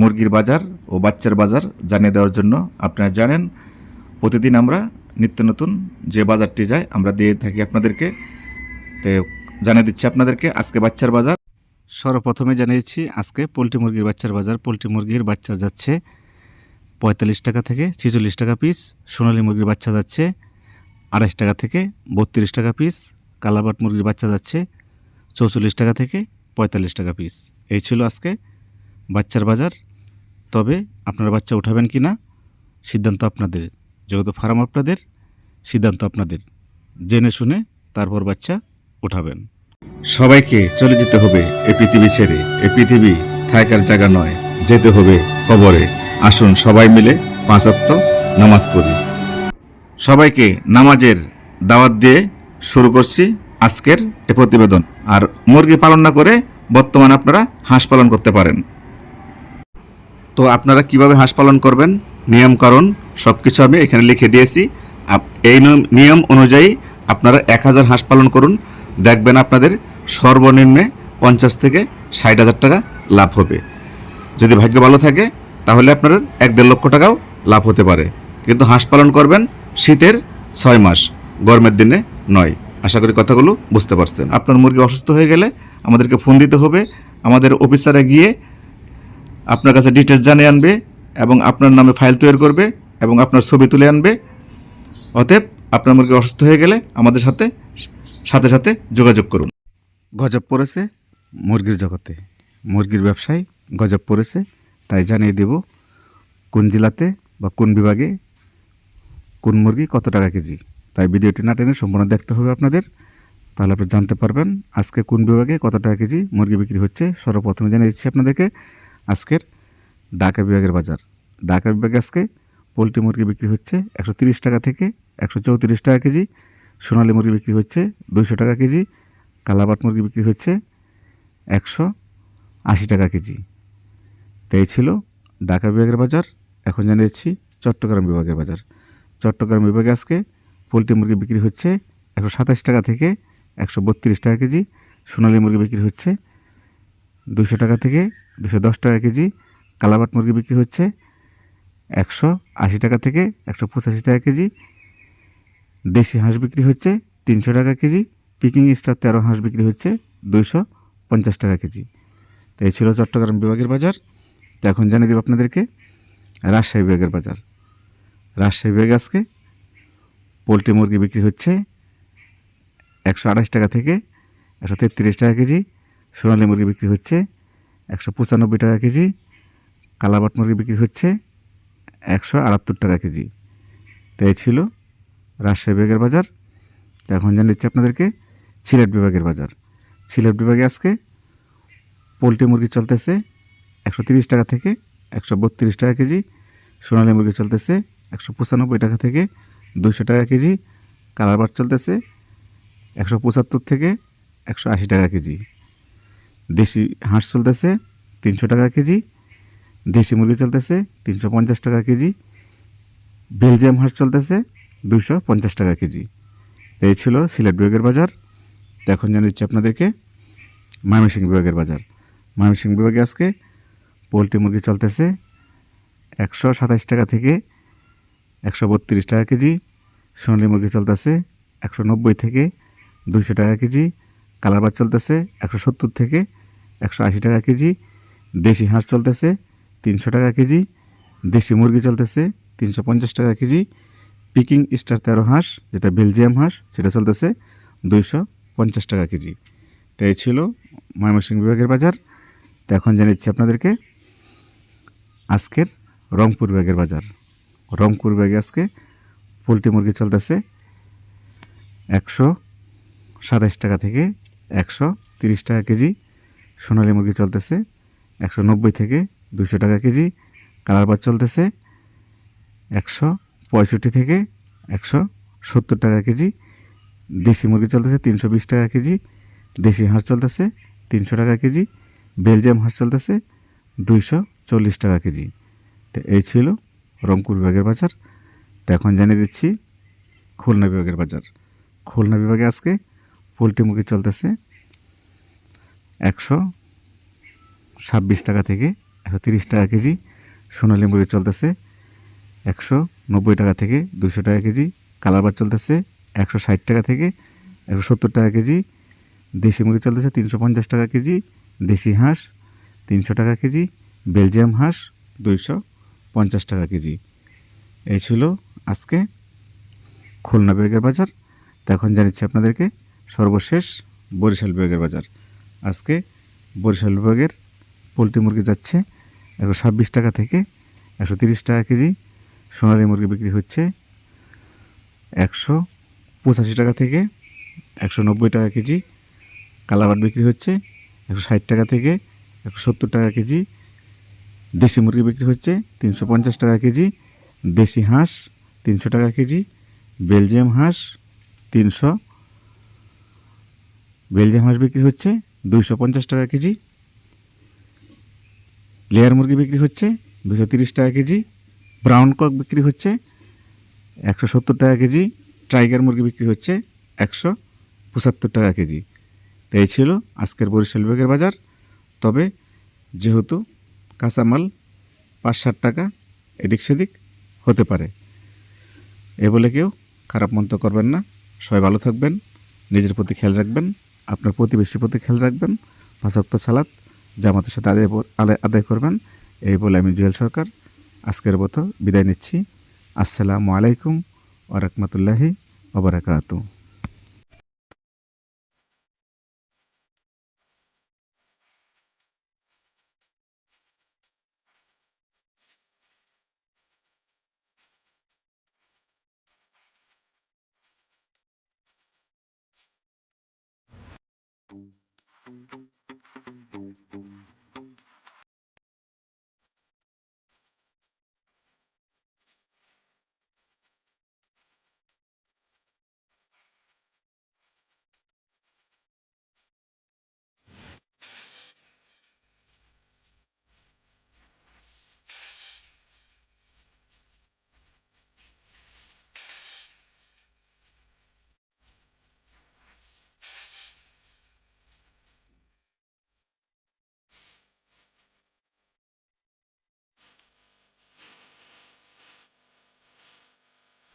মুরগির বাজার ও বাচ্চার বাজার জানিয়ে দেওয়ার জন্য আপনারা জানেন, প্রতিদিন আমরা নিত্য নতুন যে বাজারটি যায়, আমরা দিয়ে থাকি আপনাদেরকে। তো জানিয়ে দিচ্ছি আপনাদেরকে, আজকে বাচ্চার বাজার। সর্বপ্রথমে জানিয়েছি আজকে পোলট্রি মুরগির বাচ্চার বাজার। পোলট্রি মুরগির বাচ্চা যাচ্ছে পঁয়তাল্লিশ টাকা থেকে ছেচল্লিশ টাকা পিস সোনালী মুরগির বাচ্চা যাচ্ছে আড়াইশ টাকা থেকে বত্রিশ টাকা পিস কালাবাট মুরগির বাচ্চা যাচ্ছে চৌচল্লিশ টাকা থেকে পঁয়তাল্লিশ টাকা পিস এই ছিল আজকে বাচ্চার বাজার, তবে আপনার বাচ্চা উঠাবেন কি না সিদ্ধান্ত আপনাদের। যেহেতু ফার্ম আপনাদের, সিদ্ধান্ত আপনাদের। জেনে শুনে তারপর বাচ্চা উঠাবেন। সবাইকে চলে যেতে হবে এ পৃথিবী ছেড়ে। এ পৃথিবী থাকার জায়গা নয়, যেতে হবে কবরে। আসুন সবাই মিলে পাঁচ অক্ত নামাজ পড়ি। সবাইকে নামাজের দাওয়াত দিয়ে শুরু করছি আজকের এ প্রতিবেদন। আর মুরগি পালন না করে বর্তমানে আপনারা হাঁস পালন করতে পারেন। তো আপনারা কীভাবে হাঁস পালন করবেন? নিয়মকানুন সব কিছু আমি এখানে লিখে দিয়েছি। এই নিয়ম অনুযায়ী আপনারা এক হাজার হাঁস পালন করুন। দেখবেন আপনাদের সর্বনিম্নে পঞ্চাশ থেকে ষাট হাজার টাকা লাভ হবে। যদি ভাগ্য ভালো থাকে, তাহলে আপনাদের এক দেড় লক্ষ টাকাও লাভ হতে পারে। কিন্তু হাঁস পালন করবেন শীতের ছয় মাস, গরমের দিনে নয়। আশা করি কথাগুলো বুঝতে পারছেন। আপনার মুরগি অসুস্থ হয়ে গেলে আমাদেরকে ফোন দিতে হবে। আমাদের অফিসারে গিয়ে আপনার কাছে ডিটেলস জানিয়ে আনবে এবং আপনার নামে ফাইল তৈরি করবে এবং আপনার ছবি তুলে আনবে। অতএব আপনার মুরগি অসুস্থ হয়ে গেলে আমাদের সাথে সাথে সাথে যোগাযোগ করুন। গজব পড়েছে মুরগির জগতে। মুরগির ব্যবসায় গজব পড়েছে, তাই জানিয়ে দেব কোন জেলাতে বা কোন বিভাগে কোন মুরগি কত টাকা কেজি। তাই ভিডিওটি না টেনে সম্পূর্ণ দেখতে হবে আপনাদের। তাহলে আপনি জানতে পারবেন আজকে কোন বিভাগে কত টাকা কেজি মুরগি বিক্রি হচ্ছে। সর্বপ্রথমে জানিয়ে দিচ্ছি আপনাদেরকে আজকের ঢাকা বিভাগের বাজার। ঢাকা বিভাগে আজকে পোলট্রি মুরগি বিক্রি হচ্ছে একশো টাকা থেকে একশো চৌত্রিশ টাকা কেজি, সোনালী মুরগি বিক্রি হচ্ছে দুইশো টাকা কেজি, কালাবাট মুরগি বিক্রি হচ্ছে একশো আশি টাকা কেজি। তো এই ছিল ঢাকা বিভাগের বাজার। এখন জানিয়েছি চট্টগ্রাম বিভাগের বাজার। চট্টগ্রাম বিভাগে আজকে পোলট্রি মুরগি বিক্রি হচ্ছে একশো সাতাশ টাকা থেকে একশো বত্রিশ টাকা কেজি, সোনালী মুরগি বিক্রি হচ্ছে দুশো টাকা থেকে দুশো দশ টাকা কেজি কালাবাট মুরগি বিক্রি হচ্ছে একশো আশি টাকা থেকে একশো পঁচাশি টাকা কেজি। দেশি হাঁস বিক্রি হচ্ছে তিনশো টাকা কেজি। পিকিং স্টার তেরো হাঁস বিক্রি হচ্ছে দুইশো পঞ্চাশ টাকা কেজি। তো এই ছিল চট্টগ্রাম বিভাগের বাজার। তো এখন জানিয়ে দেব আপনাদেরকে রাজশাহী বিভাগের বাজার। রাজশাহী বিভাগে আজকে পোলট্রি মুরগি বিক্রি হচ্ছে একশো আঠাশ টাকা থেকে একশো তেত্রিশ টাকা কেজি। সোনালী মুরগি বিক্রি হচ্ছে একশো পঁচানব্বই টাকা কেজি, কালাবাট মুরগি বিক্রি হচ্ছে একশো আটাত্তর টাকা কেজি। তাই ছিল রাজশাহী বিভাগের বাজার। এখন জানিয়েছি আপনাদেরকে সিলেট বিভাগের বাজার। সিলেট বিভাগে আজকে পোলট্রি মুরগি চলতেছে একশো তিরিশ টাকা থেকে একশো বত্রিশ টাকা কেজি, সোনালী মুরগি চলতেছে একশো পঁচানব্বই টাকা থেকে দুশো টাকা কেজি কালারবাট চলতেছে একশো পঁচাত্তর থেকে একশো আশি টাকা কেজি। দেশি হাঁস চলতেছে, তিনশো টাকা কেজি। দেশি মুরগি চলতেছে, তিনশো পঞ্চাশ টাকা কেজি। বেলজিয়াম হাঁস চলতেছে, দুশো পঞ্চাশ টাকা কেজি। তো এই ছিল সিলেট বিভাগের বাজার। তো এখন জানাচ্ছি আপনাদেরকে ময়মনসিংহ বিভাগের বাজার। ময়মনসিংহ বিভাগে আজকে পোলট্রি মুরগি চলতেছে একশো সাতাশ টাকা থেকে একশো বত্রিশ টাকা কেজি। সোনালী মুরগি চলতেছে একশো নব্বই থেকে দুইশো টাকা কেজি। কালারবাজ চলতেছে, একশো সত্তর থেকে একশো আশি টাকা কেজি, দেশি হাঁস চলতেছে, তিনশো টাকা কেজি, দেশি মুরগি চলতেছে, তিনশো পঞ্চাশ টাকা কেজি, পিকিং স্টার তেরো হাঁস, যেটা বেলজিয়াম হাঁস, সেটা চলতেছে দুইশো পঞ্চাশ টাকা কেজি। তো এই ছিল ময়মনসিংহ বিভাগের বাজার। তো এখন জানিয়েছি আপনাদেরকে, আজকের রংপুর বিভাগের বাজার। রংপুর বিভাগে আজকে পোলট্রি মুরগি চলতেছে একশো সাতাশ টাকা থেকে একশো তিরিশ টাকা কেজি। সোনালী মুরগি চলতেছে একশো নব্বই থেকে দুশো টাকা কেজি। কালারবাজ চলতেছে একশো পঁয়ষট্টি থেকে একশো সত্তর টাকা কেজি। দেশি মুরগি চলতেছে তিনশো বিশ টাকা কেজি। দেশি হাঁস চলতেছে তিনশো টাকা কেজি। বেলজিয়াম হাঁস চলতেছে দুইশো চল্লিশ টাকা কেজি। তো এই ছিল রংপুর বিভাগের বাজার। তো এখন জানিয়ে দিচ্ছি খুলনা বিভাগের বাজার। খুলনা বিভাগে আজকে পোলট্রি মুরগি চলতেছে একশো ছাব্বিশ টাকা থেকে একশো তিরিশ টাকা কেজি। সোনালী মুরগি চলতেছে একশো নব্বই টাকা থেকে দুশো টাকা কেজি। কালারবার চলতেছে একশো ষাট টাকা থেকে একশো সত্তর টাকা কেজি। দেশি মুরগি চলতেছে তিনশো পঞ্চাশ টাকা কেজি। দেশি হাঁস তিনশো টাকা কেজি। বেলজিয়াম হাঁস দুইশো পঞ্চাশ টাকা কেজি। এই ছিল আজকে খুলনা বিভাগের বাজার। তো এখন জানিচ্ছি আপনাদেরকে সর্বশেষ বরিশাল বিভাগের বাজার। আজকে বরিশাল বিভাগের পোলট্রি মুরগি যাচ্ছে একশো ছাব্বিশ টাকা থেকে একশো তিরিশ টাকা কেজি। সোনালী মুরগি বিক্রি হচ্ছে একশো পঁচাশি টাকা থেকে একশো নব্বই টাকা কেজি। কালাবাট বিক্রি হচ্ছে একশো ষাট টাকা থেকে একশো সত্তর টাকা কেজি। দেশি মুরগি বিক্রি হচ্ছে তিনশো পঞ্চাশ টাকা কেজি। দেশি হাঁস তিনশো টাকা কেজি। বেলজিয়াম হাঁস তিনশো বেলজিয়াম হাঁস বিক্রি হচ্ছে দুইশো পঞ্চাশ টাকা কেজি। লেয়ার মুরগি বিক্রি হচ্ছে দুশো তিরিশ টাকা কেজি। ব্রাউন কক বিক্রি হচ্ছে একশো সত্তর টাকা কেজি। টাইগার মুরগি বিক্রি হচ্ছে একশো পঁচাত্তর টাকা কেজি। তো এই ছিল আজকের বরিশাল বিভাগের বাজার। তবে যেহেতু কাঁচামাল পাঁচ ষাট টাকা এদিক সেদিক হতে পারে। এ বলে কেউ খারাপ মন্তব্য করবেন না। সবাই ভালো থাকবেন, নিজের প্রতি খেয়াল রাখবেন। আপনার প্রতিবেশীর প্রতি খেয়াল রাখবেন। পাঁচক্ত সালাত জামাতের সাথে আদায় আদায়- করবেন। এই বলে আমি জুয়েল সরকার আজকের মতো বিদায় নিচ্ছি। আসসালামু আলাইকুম ওরহমতুল্লাহি ওবরাকাতু